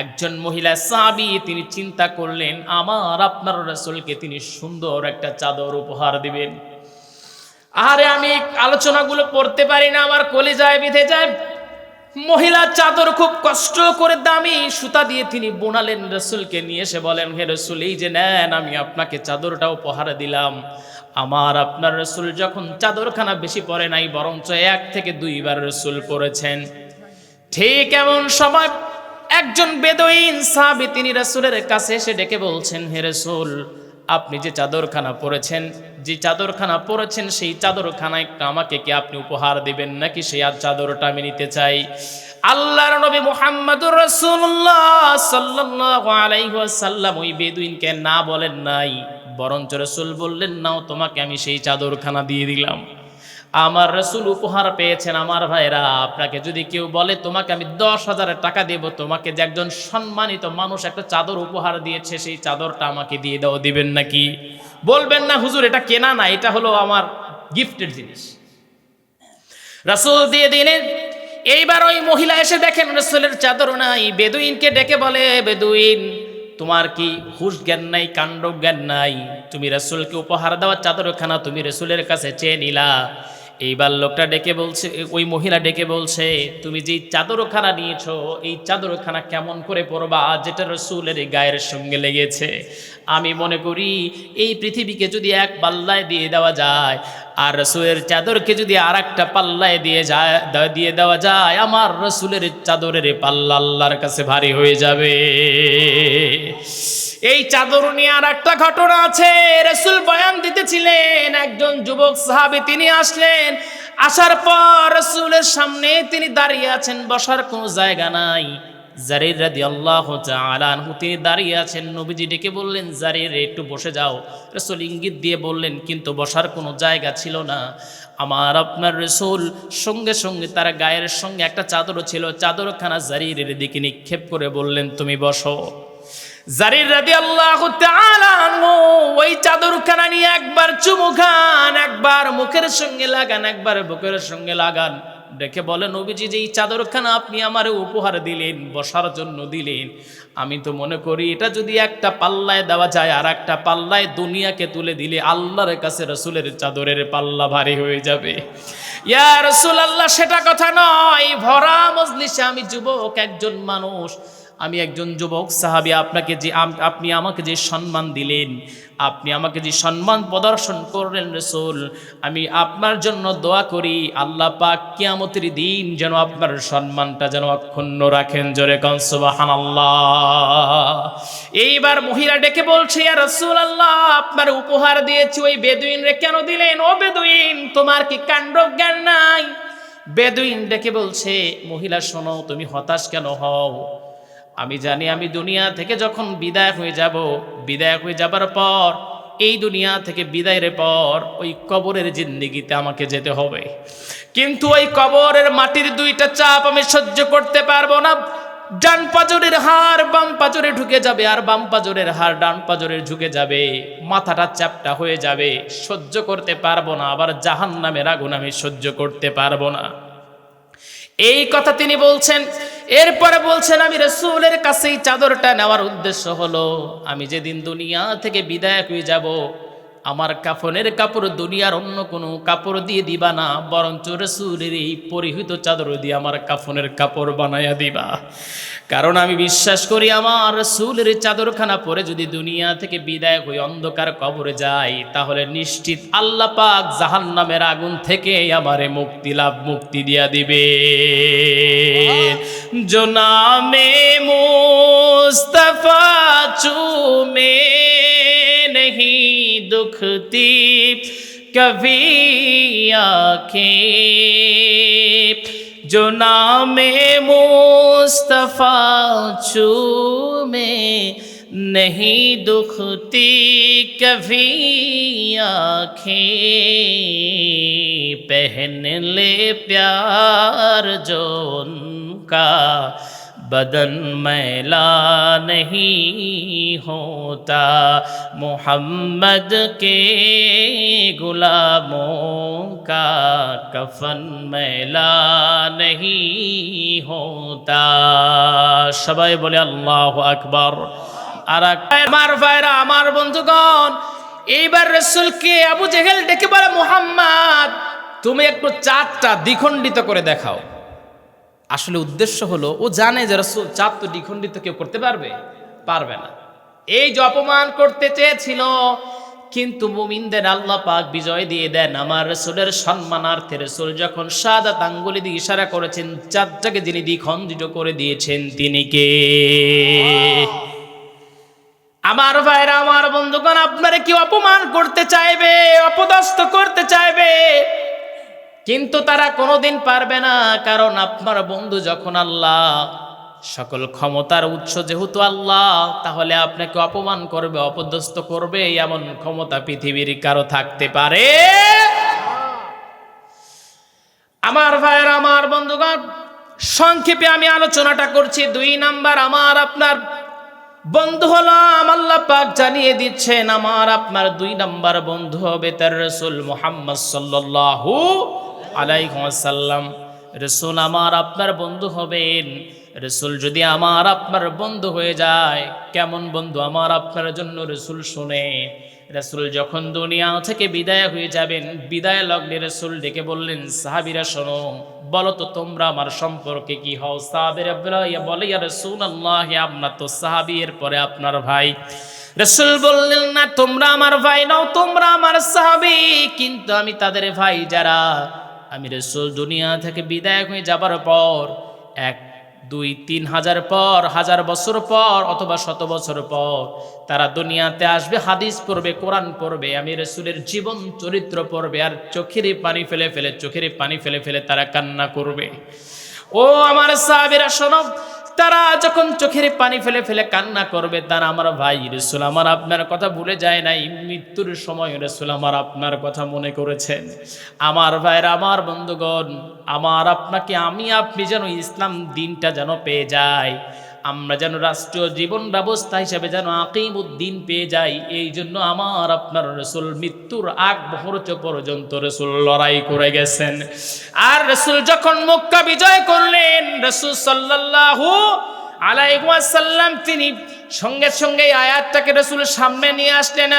একজন মহিলা সাবি তিনি চিন্তা করলেন, আমার, আপনার রসুলকে তিনি সুন্দর একটা চাদর উপহার দিবেন। আরে, আমি আলোচনাগুলো পড়তে পারি না, আমার কলিজায় বিধে যায়। মহিলা চাদর খুব কষ্ট করে দামি সুতা দিয়ে তিনি বোনালেন রসুলকে নিয়ে এসে বলেন, হে রসুল, এই যে নেন, আমি আপনাকে চাদরটা উপহার দিলাম। আমার, আপনার রসুল যখন চাদরখানা বেশি পরে নাই, বরঞ্চ এক থেকে দুইবার রসুল পরেছেন। ঠিক এমন সময় একজন বেদইন সাহাবী তিনি রাসূলের কাছে এসে ডেকে বলছেন, হে রাসূল, আপনি যে চাদরখানা পরেছেন, যে চাদরখানা পরেছেন, সেই চাদরখানায় আমাকে কি আপনি উপহার দিবেন নাকি সেই আর চাদরটা আমি নিতে চাই? আল্লাহর নবী মুহাম্মদুর রাসূলুল্লাহ সাল্লাল্লাহু আলাইহি ওয়াসাল্লাম ওই বেদুইনকে না বলেন নাই, বরঞ্চ রাসূল বললেন, নাও, তোমাকে আমি সেই চাদরখানা দিয়ে দিলাম। আমার রসুল উপহার পেয়েছেন আমার ভাইরা। আপনাকে যদি কেউ বলে, তোমাকে আমি দশ হাজারের টাকা দেব, তোমাকে যে একজন সম্মানিত মানুষ একটা চাদর উপহার দিয়েছে, সেই চাদরটা আমাকে দিয়ে দাও। দিবেন নাকি? বলবেন না, হুজুর, এটা কেনা না, এটা হলো আমার গিফটের জিনিস। রাসূল দিয়ে দিলেন, এইবার ওই মহিলা এসে দেখেন, রসুলের চাদর নাই। বেদুইনকে ডেকে বলে, বেদুইন, তোমার কি হুশ জ্ঞান নাই, কাণ্ড জ্ঞান নাই? তুমি রসুলকে উপহার দেওয়ার চাদরখানা তুমি রসুলের কাছে চেয়ে নিলা। এইবার লোকটা ডেকে বলছে, ওই মহিলা ডেকে বলছে, তুমি যেই চাদরখানা নিয়েছো, এই চাদরখানা কেমন করে পরবা যেটা রসুলের গায়ের সঙ্গে লেগেছে? আমি মনে করি এই পৃথিবীকে যদি এক পাল্লায় দিয়ে দেওয়া যায়, আর রসুলের চাদরকে যদি আর একটা পাল্লায় দিয়ে যায় দিয়ে দেওয়া যায়, আমার রসুলের চাদরের পাল্লা আল্লাহর কাছে ভারী হয়ে যাবে। এই চাদর নিয়ে আর একটা ঘটনা আছে। রসুল বয়ান দিতেছিলেন একজন যুবক সাহাবী তিনি আসলেন। আসার পর রসুলের সামনে তিনি দাঁড়িয়ে আছেন, বসার কোনো জায়গা নাই। জারির রাদি আল্লাহ আনহু, তিনি দাঁড়িয়ে আছেন, নবীজি ডেকে বললেন, জারির, একটু বসে যাও। রসুল ইঙ্গিত দিয়ে বললেন, কিন্তু বসার কোনো জায়গা ছিল না। আমার আপনার রসুল সঙ্গে সঙ্গে তার গায়ের সঙ্গে একটা চাদরও ছিল। চাদরখানা জারির দিকে নিক্ষেপ করে বললেন, তুমি বসো। জারির রাদি আল্লাহ ওই চাদরখানা নিয়ে একবার চুমু খান, একবার মুখের সঙ্গে লাগান, একবার বুকের সঙ্গে লাগান। দেখে বলে নবীজি যে এই চাদরখানা আপনি আমারে উপহার দিলেন, বসার জন্য দিলেন, আমি তো মনে করি এটা যদি একটা পাল্লায় দেওয়া যায়, আর একটা পাল্লায় দুনিয়াকে তুলে দিলে আল্লাহর কাছে রসুলের চাদরের পাল্লা ভারী হয়ে যাবে। ইয়া রসুল আল্লাহ সেটা কথা নয়, ভরা মজলিসে আমি যুবক, একজন মানুষ। আমি একজন যুবক, সাহাবি, আপনাকে যে আপনি আমাকে যে সম্মান দিলেন, আপনি আমাকে যে সম্মান প্রদর্শন করলেন রসুল, আমি আপনার জন্য দোয়া করি, আল্লাহ পাক কিয়ামতের দিন যেন আপনার সম্মানটা যেন অক্ষুণ্ণ রাখেন, জোরে কনসবাহান এইবার মহিলা ডেকে বলছে, ইয়া রসুল আল্লাহ আপনার উপহার দিয়েছি, ওই বেদুইন রে কেন দিলেন? ও বেদুইন, তোমার কি কাণ্ড জ্ঞান নাই? বেদুইন ডেকে বলছে, মহিলা শোনো, তুমি হতাশ কেন হও? আমি জানি আমি দুনিয়া থেকে যখন বিদায় হয়ে যাব, বিদায় হয়ে যাবার পর, এই দুনিয়া থেকে বিদায়ের পর ওই কবরের জিন্দিগিতে আমাকে যেতে হবে। কিন্তু ওই কবরের মাটির দুইটা চাপ আমি সহ্য করতে পারব না। ডান পাজরের হাড় বাম পাজরে ঢুকে যাবে আর বাম পাজরের হাড় ডান পাজরে ঢুকে যাবে। মাথাটা চ্যাপটা হয়ে যাবে। সহ্য করতে পারব না, আবার জাহান নামের আগুন আমি সহ্য করতে পারব না। এই কথা তিনি বলছেন এরপরে বলছেন, আমি রসুলের কাছে চাদরটা নেওয়ার উদ্দেশ্য হলো, আমি যেদিন দুনিয়া থেকে বিদায় হয়ে যাব, আমার কাফনের কাপড় দুনিয়ার অন্য কোনো কাপড় দিয়ে দিবা না, বরঞ্চ রসুলের এই পরিহিত চাদর দিয়ে আমার কাফনের কাপড় বানাইয়া দিবা। কারণ আমি বিশ্বাস করি, আমার রসুলের চাদরখানা পরে যদি দুনিয়া থেকে বিদায় হয়ে অন্ধকার কবরে যাই, তাহলে নিশ্চিত আল্লাহ পাক জাহান নামের আগুন থেকে আমারে মুক্তি লাভ, মুক্তি দিয়া দিবে। जो नाम मुस्तफ़ा चूमे नहीं दुखती, कभी आँखें। जो नाम मुस्तफ़ा चूमे नहीं दुखती, कभी आँखें। पहन ले प्यार जो کا بدن میلا نہیں ہوتا محمد کے غلاموں کا کفن میلا نہیں ہوتا সবাই বলে, আল্লাহ আকবর। আর আমার ভাইরা, আমার বন্ধুগণ, এইবার রসুলকে আবু জেহেল ডেকে বলে, মোহাম্মদ, তুমি একটু চাঁদটা দ্বিখণ্ডিত করে দেখাও। আসলে উদ্দেশ্য হলো, ও জানে যে রসুল চাঁদ তো দ্বিখণ্ডিত কেউ করতে পারবে? পারবে না। এই যে অপমান করতে চেয়েছিল, কিন্তু মুমিনদের আল্লাহ পাক বিজয় দিয়ে দেন। আমার রসুলের সম্মানার্থে রসুল যখন সাদা আঙ্গুলি দিয়ে ইশারা করেছেন, চাঁদটাকে যিনি দ্বিখণ্ডিত করে দিয়েছেন, তিনি কে? আমার ভাইরা, আমার বন্ধুগণ, আপনারা কি অপমান করতে চাইবে, অপদস্থ করতে চাইবে? কিন্তু তারা কোনোদিন পারবে না, কারণ আপনার বন্ধু যখন আল্লাহ, সকল ক্ষমতার উৎস যেহেতু আল্লাহ, তাহলে আপনাকে অপমান করবে, অপদস্থ করবে, এমন ক্ষমতা পৃথিবীর কারও থাকতে পারে? আমার ভাইয়ের, আমার বন্ধুগণ, সংক্ষেপে আমি আলোচনাটা করছি। দুই নাম্বার, আমার আপনার বন্ধু হলাম আল্লাহ পাক জানিয়ে দিচ্ছেন, আমার আপনার দুই নাম্বার বন্ধু হবে তার রসুল মোহাম্মদ সাল্লাল্লাহু আলাইসাল্লাম রসুল আমার আপনার বন্ধু হবেন। রসুল যদি আমার আপনার বন্ধু হয়ে যায়, কেমন বন্ধু আমার আপনার জন্য রসুল শুনে? রসুল যখন দুনিয়া থেকে বিদায় হয়ে যাবেন, বিদায় লগ্নে রসুল ডেকে বললেন, সাহাবিরা, শোনো, বলো তো তোমরা আমার সম্পর্কে কি হও? সাহাবিরা বলে, ইয়া রসুল আল্লাহ আপনার তো সাহাবি এর পরে আপনার ভাই। রসুল বললেন, না, তোমরা আমার ভাই নাও, তোমরা আমার সাহাবি, কিন্তু আমি তাদের ভাই যারা আমি রসুল দুনিয়া থেকে বিদায় হয়ে যাবার পর, এক, দুই, তিন হাজার পর, হাজার বছর পর, অথবা শত বছর পর, তারা দুনিয়াতে আসবে, হাদিস পড়বে, কোরআন পড়বে, আমি রসুলের জীবন চরিত্র পড়বে, আর চোখেরই পানি ফেলে ফেলে চোখেরই পানি ফেলে ফেলে তারা কান্না করবে। ও আমার সাহাবিরা, শোনো তারা যখন চোখের পানি ফেলে ফেলে কান্না করবে, তারা আমার ভাই রসুল, আমার আপনার কথা ভুলে যায় নাই। মৃত্যুর সময় রসুল আমার আপনার কথা মনে করেছেন। আমার ভাইয়ের, আমার বন্ধুগণ, আমার আপনাকে, আমি, আপনি যেন ইসলাম দিনটা যেন পেয়ে যাই আমরা যেন রাষ্ট্রীয় জীবন ব্যবস্থা হিসাবে যেন আকিমুদ্দিন পেয়ে যাই, এই জন্য আমার আপনার রসুল মৃত্যুর আগ মুহূর্ত পর্যন্ত রসুল লড়াই করে গেছেন। আর রসুল যখন মক্কা বিজয় করলেন, রসুল সাল্লাল্লাহু আলাইসাল্লাম তিনি সঙ্গে সঙ্গে আয়াতটাকে রসুল সামনে নিয়ে আসলেন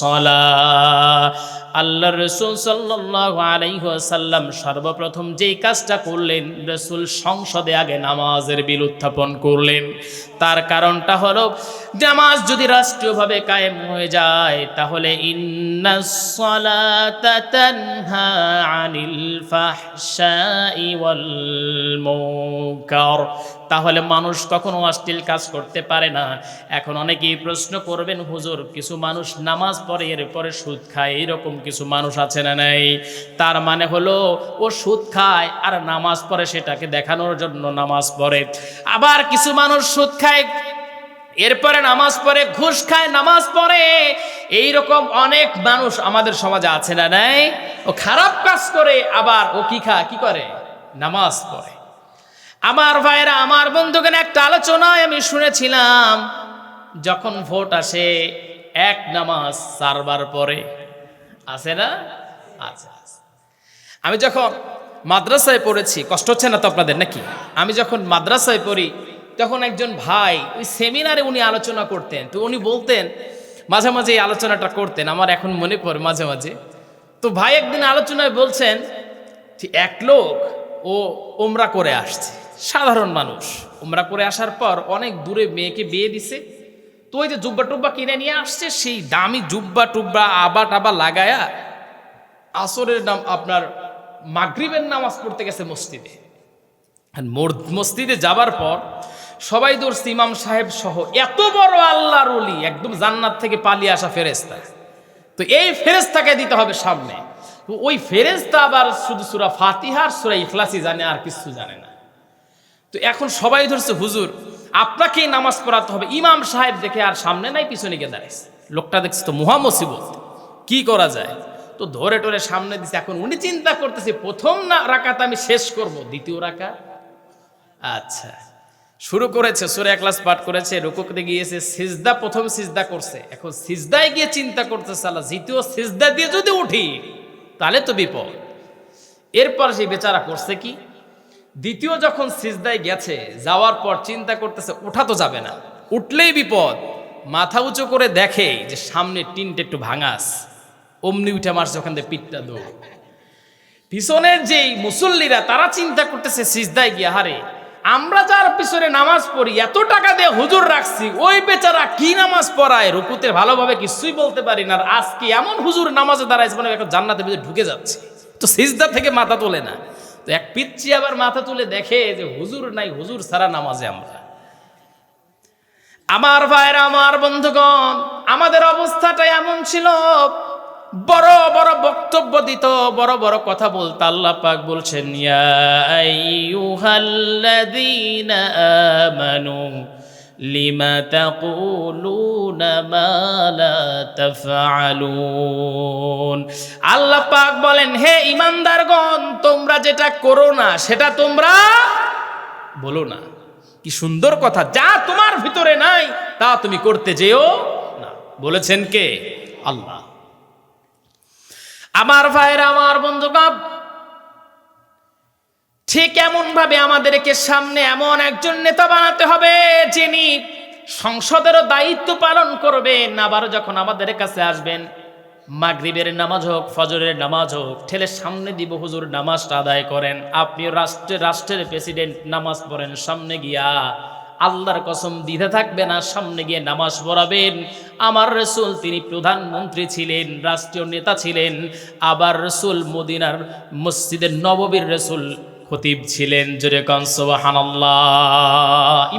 সালাহ। আল্লাহ রসুল সাল্লাহ আলাইসাল্লাম সর্বপ্রথম যেই কাজটা করলেন, রসুল সংসদে আগে নামাজের বিল উত্থাপন করলেন। তার কারণটা হলো, নামাজ যদি রাষ্ট্রীয়ভাবে কায়েম হয়ে যায়, তাহলে আনিল তাহলে মানুষ কখনো অশ্লীল কাজ করতে পারে না। এখন অনেকেই প্রশ্ন করবেন, হুজুর, কিছু মানুষ নামাজ পড়ে, এরপরে সুদ খায় এইরকম কিছু মানুষ আছে না নাই? তার মানে হলো, ও সুদ খায় আর নামাজ পড়ে সেটাকে দেখানোর জন্য নামাজ পড়ে। আবার কিছু মানুষ সুদ খায়, এরপরে নামাজ পড়ে, ঘুষ খায়, নামাজ পড়ে। এই রকম অনেক মানুষ আমাদের সমাজে আছে না নাই? ও খারাপ কাজ করে, আবার ও কি খা কি করে? নামাজ পড়ে। আমার ভাইরা, আমার বন্ধুগণ, একটা আলোচনায় আমি শুনেছিলাম, যখন ভোট আসে, এক নামাজ চারবার পরে, আছে না? আচ্ছা। আমি যখন মাদ্রাসায় পড়েছি, কষ্ট হচ্ছে না তো আপনাদের নাকি? আমি যখন মাদ্রাসায় পড়ি, তখন একজন ভাই, ওই সেমিনারে উনি আলোচনা করতেন। তো উনি বলতেন, মাঝে মাঝে এই আলোচনাটা করতেন, আমার এখন মনে পড়ে মাঝে মাঝে। তো ভাই একদিন আলোচনায় বলছেন এক লোক, ও ওমরা করে আসছে। সাধারণ মানুষ। ওমরা করে আসার পর অনেক দূরে মেয়েকে বিয়ে দিছে। তো ওই যে জুব্বা টুব্বা কিনে নিয়ে আসছে, সেই দামি জুব্বা টুব্বা আবা টাবা লাগায়া আসরের নাম আপনার মাগরিবের নামাজ পড়তে গেছে মসজিদে। মসজিদে যাবার পর সবাই দৌড়ছে, ইমাম সাহেব সহ এত বড় আল্লাহর অলি একদম জান্নাত থেকে পালিয়ে আসা ফেরেস্তা তো এই ফেরেস্তাকে দিতে হবে সামনে। ওই ফেরেস্তা আবার শুধু সুরা ফাতিহার সুরা ইখলাসি জানে, আর কিছু জানে না। তো এখন সবাই ধরছে, হুজুর, আপনাকেই নামাজ পড়াতে হবে। ইমাম সাহেব দেখে আর সামনে নাই, পিছনে গিয়ে দাঁড়াইছে। লোকটা দেখছে তো মহা মুসিবত। কি করা যায়? তো ধরে টরে সামনে দিছে, এখন উনি চিন্তা করতেছে, প্রথম না, রাকাত আমি শেষ করব? দ্বিতীয় রাকাত? আচ্ছা। শুরু করেছে, সুরে ক্লাস পাঠ করেছে রুকুকতে গিয়েছে, সিজদা, প্রথম সিজদা করছে। এখন সিজদায় গিয়ে চিন্তা করতেছে, আল্লাহ, দ্বিতীয় সিজদা দিয়ে যদি উঠি, তাহলে তো বিপদ। এরপর সেই বেচারা করছে কি? দ্বিতীয় যখন সিজদায় গেছে, যাওয়ার পর চিন্তা করতেছে, ওঠা তো যাবে না। উঠলেই বিপদ। মাথা উঁচু করে দেখে যে সামনে টিনটা একটু ভাঙাস অমনি উঠে মারছে ওখান থেকে পিঠটা দৌড়। পিছনের যেই মুসল্লিরা, তারা চিন্তা করতেছে, সিজদায় গিয়া, হারে, আমরা যার পিছনে নামাজ পড়ি, এত টাকা দিয়ে হুজুর রাখছি, ওই বেচারা কি নামাজ পড়ায়? রুকুতে ভালোভাবে কিছুই বলতে পারি না। আর আজকে এমন হুজুর নামাজে দাঁড়াইছে মানে একটা জান্নাতের ভিতরে ঢুকে যাচ্ছে। তো সিজদা থেকে মাথা তোলে না। এক পিচ্ছি আবার মাথা তুলে দেখে যে হুজুর নাই, হুজুর সারা নামাজে আমরা। আমার ভাইরা আমার বন্ধুগণ, আমাদের অবস্থাটা এমন ছিল, বড় বড় বক্তব্য দিত, বড় বড় কথা বলতো আল্লাহ পাক বলছেন, ইয়া আইয়ুহাল্লাযীনা আমানু লিমা তাকুলুনা মা লা তাফআলুন। আল্লাহ পাক বলেন, হে ইমানদারগণ তোমরা যেটা করো না, সেটা তোমরা বলো না। কি সুন্দর কথা, যা তোমার ভিতরে নাই, তা তুমি করতে যেও না। বলেছেন কে? আল্লাহ। আমার ভাইয়ের, আমার বন্ধুগণ ঠিক এমন ভাবে আমাদেরকে সামনে এমন একজন নেতা বানাতে হবে যিনি সংসদেরও দায়িত্ব পালন করবেন। আবার যখন আমাদের কাছে আসবেন, মাগরিবের নামাজ হোক, ফজরের নামাজ হোক, ঠেলে সামনে দিব হুজুর, নামাজটা আদায় করেন। আপনি রাষ্ট্রের রাষ্ট্রের প্রেসিডেন্ট, নামাজ পড়েন, সামনে গিয়া আল্লাহর কসম দিতে থাকবে না, সামনে গিয়ে নামাজ পড়াবেন। আমার রসুল তিনি প্রধানমন্ত্রী ছিলেন, রাষ্ট্রীয় নেতা ছিলেন। আবার রসুল মদিনার মসজিদের নববীর রসুল খতিব ছিলেন জোরে কনসবাহান